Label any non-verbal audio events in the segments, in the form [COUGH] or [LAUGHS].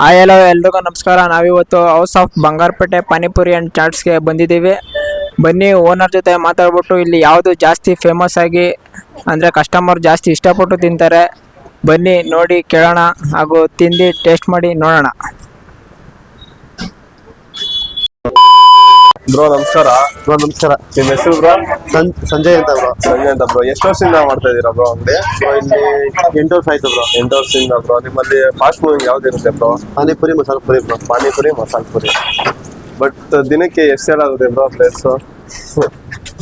Hi hello ಎಲ್ರಿಗೂ ನಮಸ್ಕಾರ. ನಾವಿವತ್ತು house of Bangarapete panipuri and ಚಾಟ್ಸ್ಗೆ ಬಂದಿದ್ದೀವಿ. ಬನ್ನಿ ಓನರ್ ಜೊತೆ ಮಾತಾಡ್ಬಿಟ್ಟು ಇಲ್ಲಿ ಯಾವುದು ಜಾಸ್ತಿ ಫೇಮಸ್ ಆಗಿ, ಅಂದರೆ ಕಸ್ಟಮರ್ ಜಾಸ್ತಿ ಇಷ್ಟಪಟ್ಟು ತಿಂತಾರೆ, ಬನ್ನಿ ನೋಡಿ, ಕೇಳೋಣ ಹಾಗೂ ತಿಂದು ಟೇಸ್ಟ್ ಮಾಡಿ ನೋಡೋಣ. ಬ್ರೋ ನಮಸ್ಕಾರ. ಬ್ರೋ ನಮಸ್ಕಾರ. ನಿಮ್ಮ ಹೆಸರು ಬ್ರೋ? ಸಂ- ಸಂಜಯ್ ಅಂತ ಬ್ರೋ. ಸಂಜಯ್ ಅಂತ ಬ್ರೋ. ಎಷ್ಟು ವರ್ಷದಿಂದ ಮಾಡ್ತಾ ಇದೀರಾ ಬ್ರೋ ಅಂಗಡಿ? ಬ್ರೋ ಇಲ್ಲಿ ಎಂಟು ವರ್ಷ ಆಯ್ತು ಬ್ರೋ. ಎಂಟು ವರ್ಷದಿಂದ ಬ್ರೋ. ನಿಮ್ಮಲ್ಲಿ fast moving ಯಾವ್ದಿರುತ್ತೆ bro? Panipuri masala puri bro. Panipuri masala puri but ದಿನಕ್ಕೆ ಎಷ್ಟು ಸೇಲ್ ಆಗುತ್ತೆ ಬ್ರೋ ಪ್ಲೇಸು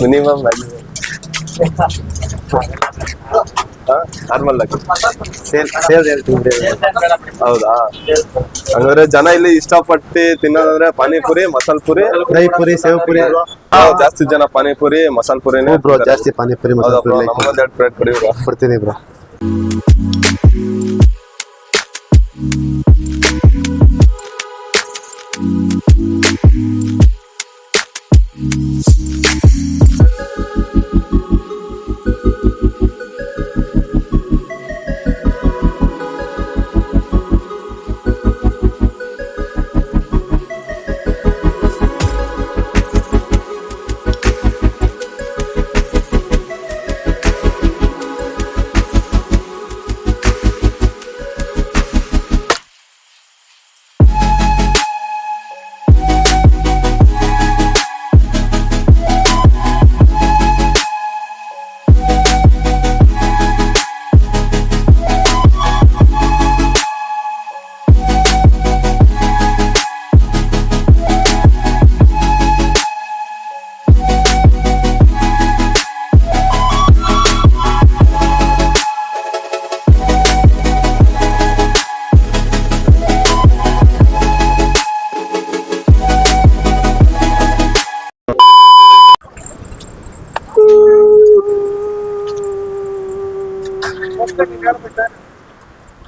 ಮಿನಿಮಮ್ [LAUGHS] [LAUGHS] ನಾರ್ಮಲ್ ಆಗಿ. ಸೇಲ್ ಸೇಲ್ ಹೌದಾ? ಹಂಗಂದ್ರೆ ಜನ ಇಲ್ಲಿ ಇಷ್ಟಪಟ್ಟು ತಿನ್ನೋದಂದ್ರೆ ಪಾನಿಪುರಿ ಮಸಾಲ ಪುರಿ ದಹಿ ಪುರಿ. ಸೇವ್ ಪುರಿ ಜಾಸ್ತಿ ಜನ ಪಾನಿಪುರಿ ಮಸಾಲ ಪುರಿನೇ ಬ್ರೋ ಜಾಸ್ತಿ ಪಾನಿಪುರಿ ಮಸಾಲ್ ಪುರಿ ಎರಡು ಪ್ಲೇಟ್ ಕೊಡಿ ಕೊಡ್ತೀನಿ ಬ್ರೋ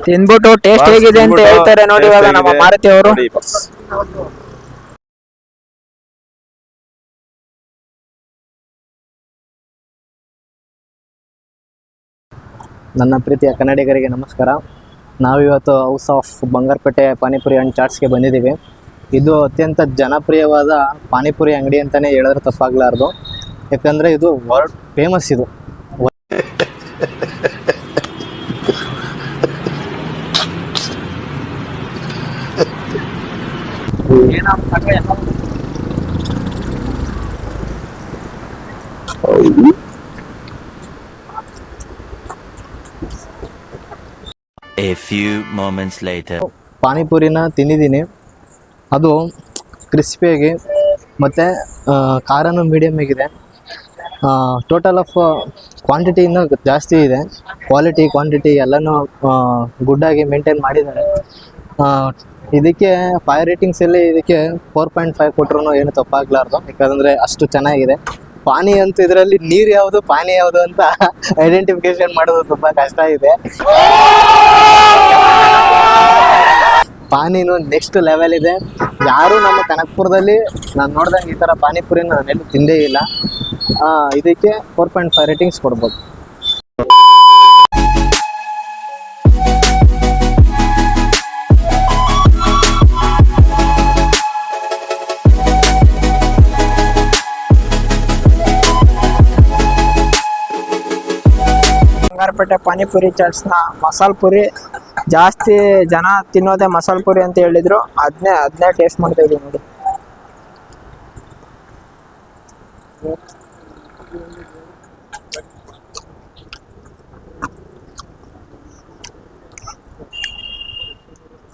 ತಿಂದ್ಬಿಟ್ಟು ಟೇಸ್ಟ್ ಹೇಗಿದೆ ಅಂತ ಹೇಳ್ತಾರೆ ನೋಡಿ ಇವಾಗ ನಮ್ಮ ಮಾರುತಿ ಅವರು. ನನ್ನ ಪ್ರೀತಿಯ ಕನ್ನಡಿಗರಿಗೆ ನಮಸ್ಕಾರ. ನಾವಿವತ್ತು house of Bangarapete panipuri and ಚಾಟ್ಸ್ಗೆ ಬಂದಿದ್ದೀವಿ. ಇದು ಅತ್ಯಂತ ಜನಪ್ರಿಯವಾದ ಪಾನಿಪುರಿ ಅಂಗಡಿ ಅಂತಲೇ ಹೇಳಿದ್ರೆ ತಪ್ಪಾಗಲಾರ್ದು. ಯಾಕಂದರೆ ಇದು ವರ್ಲ್ಡ್ ಫೇಮಸ್ ಇದು. A few moments. ಪಾನಿಪುರಿನ ತಿಂದಿದ್ದೀನಿ. ಅದು ಕ್ರಿಸ್ಪಿಯಾಗಿ, ಮತ್ತು ಖಾರನೂ ಮೀಡಿಯಮ್ ಆಗಿದೆ. ಟೋಟಲ್ ಆಫ್ ಕ್ವಾಂಟಿಟಿಯಿಂದ ಜಾಸ್ತಿ ಇದೆ. ಕ್ವಾಲಿಟಿ ಕ್ವಾಂಟಿಟಿ ಎಲ್ಲನೂ ಗುಡ್ಡಾಗಿ ಮೇಂಟೈನ್ ಮಾಡಿದ್ದಾರೆ. ಇದಕ್ಕೆ ಫೈವ್ ರೇಟಿಂಗ್ಸಲ್ಲಿ ಇದಕ್ಕೆ ಫೋರ್ ಪಾಯಿಂಟ್ ಫೈವ್ ಕೊಟ್ಟರು ಏನು ತಪ್ಪಾಗ್ಲಾರ್ದು. ಯಾಕಂದ್ರೆ ಅಷ್ಟು ಚೆನ್ನಾಗಿದೆ. ಪಾನಿ ಅಂತ ಇದರಲ್ಲಿ ನೀರು ಯಾವುದು, ಪಾನಿ ಯಾವುದು ಅಂತ ಐಡೆಂಟಿಫಿಕೇಶನ್ ಮಾಡೋದು ತುಂಬ ಕಷ್ಟ ಇದೆ. ಪಾನಿನು ನೆಕ್ಸ್ಟ್ ಲೆವೆಲ್ ಇದೆ. ಯಾರು ನಮ್ಮ ಕನಕಪುರದಲ್ಲಿ, ನಾನು ನೋಡ್ದಂಗೆ ಈ ಥರ ಪಾನಿಪುರಿನ ನಾನು ಎಲ್ಲೂ ತಿಂದೇ ಇಲ್ಲ. ಇದಕ್ಕೆ ಫೋರ್ ಪಾಯಿಂಟ್ ಫೈವ್ ರೇಟಿಂಗ್ಸ್ ಕೊಡ್ಬೋದು. ಬಂಗಾರಪೇಟೆ ಪಾನಿಪುರಿ ಚಾಟ್ಸ್ನ ಮಸಾಲ ಪುರಿ. ಜಾಸ್ತಿ ಜನ ತಿನ್ನೋದೇ ಮಸಾಲ ಪುರಿ ಅಂತ ಹೇಳಿದ್ರು. ಅದನ್ನೇ ಅದನ್ನೇ ಟೇಸ್ಟ್ ಮಾಡ್ತಾ ಇದೀವಿ ನೋಡಿ.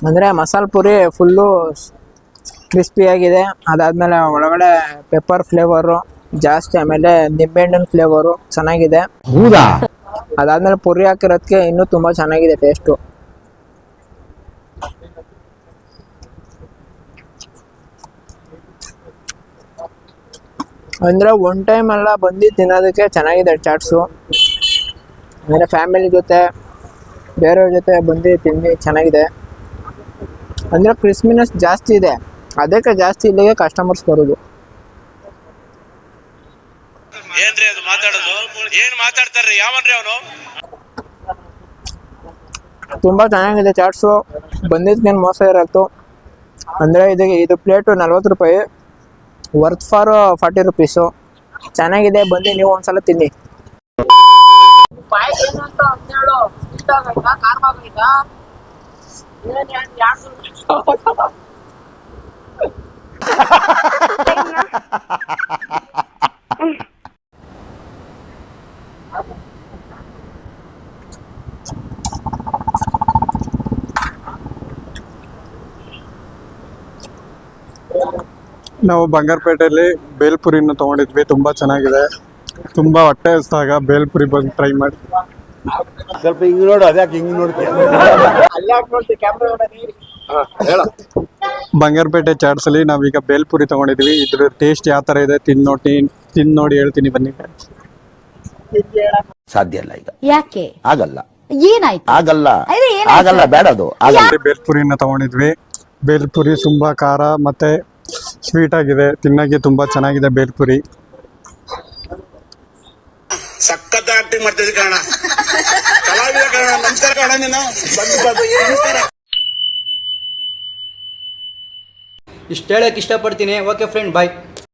ಅಂದರೆ ಮಸಾಲ ಪುರಿ ಫುಲ್ಲು ಕ್ರಿಸ್ಪಿಯಾಗಿದೆ ಅದಾದಮೇಲೆ ಒಳಗಡೆ ಪೆಪ್ಪರ್ ಫ್ಲೇವರು ಜಾಸ್ತಿ ಆಮೇಲೆ ನಿಂಬೆಹಣ್ಣಿನ ಫ್ಲೇವರು ಚೆನ್ನಾಗಿದೆ. ಅದಾದ್ಮೇಲೆ ಪುರಿ ಹಾಕಿರೋದಕ್ಕೆ ಇನ್ನೂ ತುಂಬ ಚೆನ್ನಾಗಿದೆ ಟೇಸ್ಟು ಅಂದರೆ ಒನ್ ಟೈಮ್ ಎಲ್ಲ ಬಂದು ತಿನ್ನೋದಕ್ಕೆ ಚೆನ್ನಾಗಿದೆ ಚಾಟ್ಸು ಅಂದರೆ ಫ್ಯಾಮಿಲಿ ಜೊತೆ, ಬೇರೆಯವ್ರ ಜೊತೆ ಬಂದು ತಿಂದು ಚೆನ್ನಾಗಿದೆ. ಅಂದರೆ ಕ್ರಿಸ್ಮಿನಸ್ ಜಾಸ್ತಿ ಇದೆ. ಅದಕ್ಕೆ ಜಾಸ್ತಿ ಇಲ್ಲಿಗೆ ಕಸ್ಟಮರ್ಸ್ ಬರೋದು. ಏನ್ರಿ ಅದು ಮಾತಾಡೋದು? ಏನ್ ಮಾತಾಡ್ತಾರ್ರಿ? ಯಾವನ್ರಿ ಅವನು? ತುಂಬಾ ಚೆನ್ನಾಗಿದೆ ಚಾಟ್ಸು ಬಂದಿದ್ದಕ್ಕೇನು ಮೋಸ ಇರತ್ತು ಅಂದರೆ ಇದು ಇದು ಪ್ಲೇಟು ನಲ್ವತ್ತು ರೂಪಾಯಿ. ವರ್ತ್ ಫಾರ್ ಫಾರ್ಟಿ ರುಪೀಸು ಚೆನ್ನಾಗಿದೆ ಬಂದು ನೀವು ಒಂದ್ಸಲ ತಿನ್ನಿ. [LAUGHS] ನಾವು ಬಂಗಾರಪೇಟೆಯಲ್ಲಿ ಬೇಲ್ಪುರಿನ ತೊಗೊಂಡಿದ್ವಿ ತುಂಬ ಚೆನ್ನಾಗಿದೆ. ತುಂಬ ಹೊಟ್ಟೆ ಹಸ್ದಾಗ ಬೇಲ್ಪುರಿ ಬಂದು ಟ್ರೈ ಮಾಡಿ. ಸ್ವಲ್ಪ ಹಿಂಗ್ ನೋಡು ಅದ್ಯಾಕೆ ಹಿಂಗ್ ನೋಡ್ತೀಯ? ಬಂಗಾರಪೇಟೆ ಚಾಟ್ಸಲ್ಲಿ ನಾವೀಗ ಬೇಲ್ಪುರಿ ತೊಗೊಂಡಿದ್ವಿ. ಇದ್ರ ಟೇಸ್ಟ್ ಯಾವ ತರ ಇದೆ ತಿನ್ ನೋಡಿ ತಿನ್ ನೋಡಿ ಹೇಳ್ತೀನಿ ಬನ್ನಿ. ಸಾಧ್ಯ ಇಲ್ಲ ಈಗ. ಯಾಕೆ? ಆಗಲ್ಲ. ಏನಾಯ್ತು? ಆಗಲ್ಲ. ಅದೇ ಏನಾಯ್ತು? ಆಗಲ್ಲ ಬೇಡ ಅದು ಆಗಲ್ಲ ಬೇಲ್ಪುರಿನ ತೊಗೊಂಡಿದ್ವಿ. ಬೇಲ್ಪುರಿ ತುಂಬ ಖಾರ ಮತ್ತು ಸ್ವೀಟ್ ಆಗಿದೆ ತಿನ್ನಕ್ಕೆ ತುಂಬ ಚೆನ್ನಾಗಿದೆ ಬೇಲ್ಪುರಿ ಸಖತ್ ಆಕ್ಟಿಂಗ್ ಮಾಡ್ತಿದ್ದೆ ಕಾರಣ ಕಲಾವಿದ ಕಾರಣ ನಮಸ್ಕಾರ ಕಾರಣ ನೀನು. ಬಂದು ಬಂದು ನಮಸ್ಕಾರ. ಇಷ್ಟು ಹೇಳಕ್ಕೆ ಇಷ್ಟಪಡ್ತೀನಿ. Okay friend bye